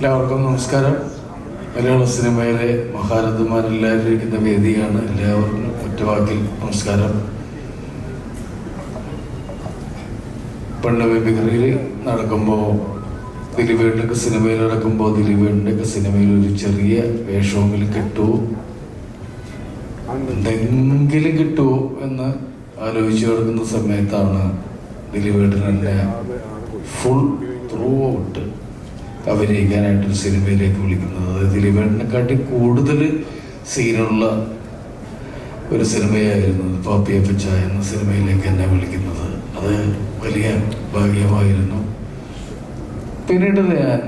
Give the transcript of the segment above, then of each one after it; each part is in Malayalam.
എല്ലാവർക്കും നമസ്കാരം. മലയാള സിനിമയിലെ മഹാരഥന്മാരെല്ലാവരും വേദിയാണ് എല്ലാവർക്കും ഒറ്റവാക്കിൽ നമസ്കാരം. പെണ്ണ് മിമിക്രിയിൽ നടക്കുമ്പോൾ ദിലീപേട്ടനൊക്കെ സിനിമയിൽ നടക്കുമ്പോൾ ദിലീപേട്ടന്റെയൊക്കെ സിനിമയിൽ ഒരു ചെറിയ വേഷമെങ്കിലും കിട്ടുമോ എന്തെങ്കിലും കിട്ടുമോ എന്ന് ആലോചിച്ച് കിടക്കുന്ന സമയത്താണ് ദിലീപേട്ടൻ എന്നെ ഫുൾ ത്രൂ ഔട്ട് അഭിനയിക്കാനായിട്ട് സിനിമയിലേക്ക് വിളിക്കുന്നത്. അതായത് ദിലീപേട്ടനെക്കാട്ടി കൂടുതൽ സീനുള്ള ഒരു സിനിമയായിരുന്നു പാപ്പിയ പാപ്പിയപ്പച്ച എന്ന സിനിമയിലേക്ക് എന്നെ വിളിക്കുന്നത്. അത് വലിയ ഭാഗ്യമായിരുന്നു. പിന്നീട് ഞാൻ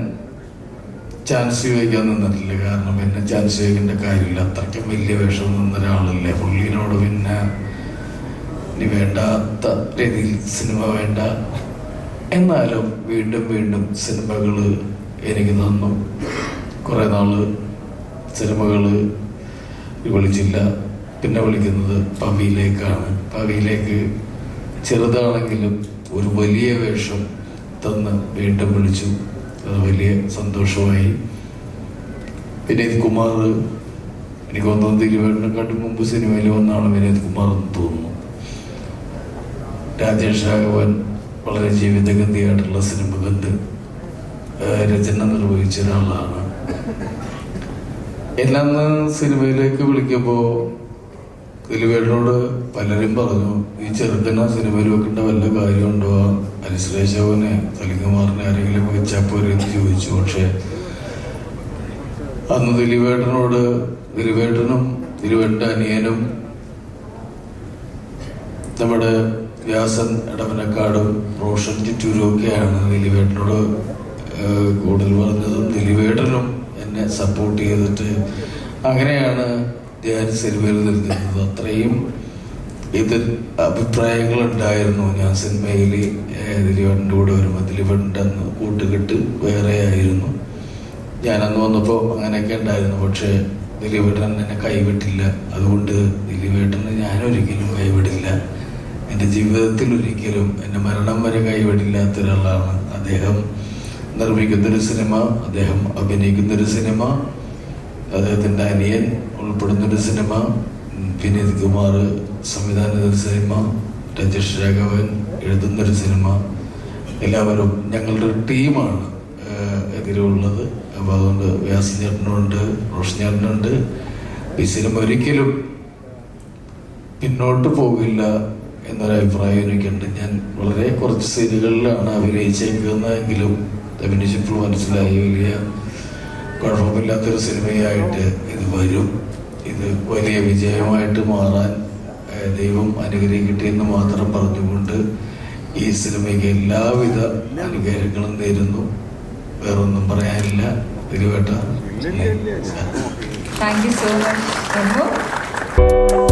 ചാൻസ് ചോദിക്കാൻ നിന്നിട്ടില്ല. കാരണം എന്നെ ചാൻസ് ചോദിക്കേണ്ട കാര്യമില്ല. അത്രയ്ക്കും വലിയ വേഷം നിന്ന ഒരാളല്ലേ. പുള്ളിനോട് പിന്നെ ഇനി വേണ്ടാത്ത രീതിയിൽ സിനിമ വേണ്ട. എന്നാലും വീണ്ടും വീണ്ടും സിനിമകൾ എനിക്ക് തന്നു കുറേ നാൾ സിനിമകൾ വിളിച്ചില്ല. പിന്നെ വിളിക്കുന്നത് പവിയിലേക്കാണ്. പവിയിലേക്ക് ചെറുതാണെങ്കിലും ഒരു വലിയ വേഷം തന്ന് വീണ്ടും വിളിച്ചു. അത് വലിയ സന്തോഷമായി. വിനീത് കുമാർ എനിക്ക് തോന്നുന്നു തിരുവേട്ടനെക്കാട്ടും മുമ്പ് സിനിമയിൽ വന്നാണ് വിനീത് കുമാർ എന്ന് തോന്നുന്നു. രാജേഷ് രാഘവൻ വളരെ ജീവിതഗന്ധിയായിട്ടുള്ള സിനിമ കണ്ട് രചന നിർവഹിച്ച ഒരാളാണ്. എന്നന്ന് സിനിമയിലേക്ക് വിളിക്കുമ്പോൾ ദിലീപേട്ടനോട് പലരും പറഞ്ഞു ഈ ചെറുക്കന സിനിമയിൽ വെക്കേണ്ട വല്ല കാര്യമുണ്ടോ? അനുശ്രേഷവനെ സലികുമാറിനെ ആരെങ്കിലും വെച്ചാൽ എന്ന് ചോദിച്ചു. പക്ഷേ അന്ന് ദിലീപേട്ടനോട് ദിലീപേട്ടനും ദിലീപേട്ടന്റെ അനിയനും നമ്മുടെ വ്യാസൻ ഇടവനക്കാടും റോഷൻ ചിറ്റൂരും ഒക്കെയാണ് ദിലീപേട്ടനോട് കൂടുതൽ പറഞ്ഞതും ദിലീപേട്ടനും എന്നെ സപ്പോർട്ട് ചെയ്തിട്ട് അങ്ങനെയാണ് ഞാൻ സിനിമയിൽ നിൽക്കുന്നത്. അത്രയും ഇത് അഭിപ്രായങ്ങൾ ഉണ്ടായിരുന്നു. ഞാൻ സിനിമയിൽ ദിലീപേട്ടന്റെ കൂടെ വരുമ്പോൾ ദിലീപേട്ടന്റെ അന്ന് കൂട്ടുകെട്ട് വേറെ ആയിരുന്നു. ഞാനന്ന് വന്നപ്പോൾ അങ്ങനെയൊക്കെ ഉണ്ടായിരുന്നു. പക്ഷേ ദിലീപേട്ടൻ എന്നെ കൈവിട്ടില്ല. അതുകൊണ്ട് ദിലീപേട്ടനെ ഞാനൊരിക്കലും കൈവിടില്ല. എന്റെ ജീവിതത്തിൽ ഒരിക്കലും എന്റെ മരണം വരെ കൈവിടില്ലാത്ത ഒരാളാണ് അദ്ദേഹം. നിർമ്മിക്കുന്നൊരു സിനിമ അദ്ദേഹം അഭിനയിക്കുന്ന അഭിനയിക്കുന്നൊരു സിനിമ അദ്ദേഹത്തിന്റെ അനിയൻ ഉൾപ്പെടുന്നൊരു സിനിമ വിനീത് കുമാർ സംവിധാനം ചെയ്തൊരു സിനിമ രജേഷ് രാഘവൻ എഴുതുന്നൊരു സിനിമ. എല്ലാവരും ഞങ്ങളുടെ ഒരു ടീമാണ് ഇതിലുള്ളത് അപ്പോൾ അതുകൊണ്ട് വ്യാസൻ ചേട്ടനുണ്ട് റോഷൻ ചേട്ടനുണ്ട്. ഈ സിനിമ ഒരിക്കലും പിന്നോട്ട് പോകില്ല എന്നൊരു അഭിപ്രായം എനിക്കുണ്ട് ഞാൻ വളരെ കുറച്ച് സീനുകളിലാണ് അഭിനയിച്ചേക്കുന്നതെങ്കിലും അഭിനയിച്ചപ്പോൾ മനസ്സിലായി വലിയ കുഴപ്പമില്ലാത്തൊരു സിനിമയായിട്ട് ഇത് വരും. ഇത് വലിയ വിജയമായിട്ട് മാറാൻ ദൈവം അനുഗ്രഹിക്കട്ടെയെന്ന് മാത്രം പറഞ്ഞുകൊണ്ട് ഈ സിനിമയ്ക്ക് എല്ലാവിധ അനുഗ്രഹങ്ങളും നേരുന്നു വേറൊന്നും പറയാനില്ല. തിരുവേട്ട താങ്ക് യു സോ മച്ച്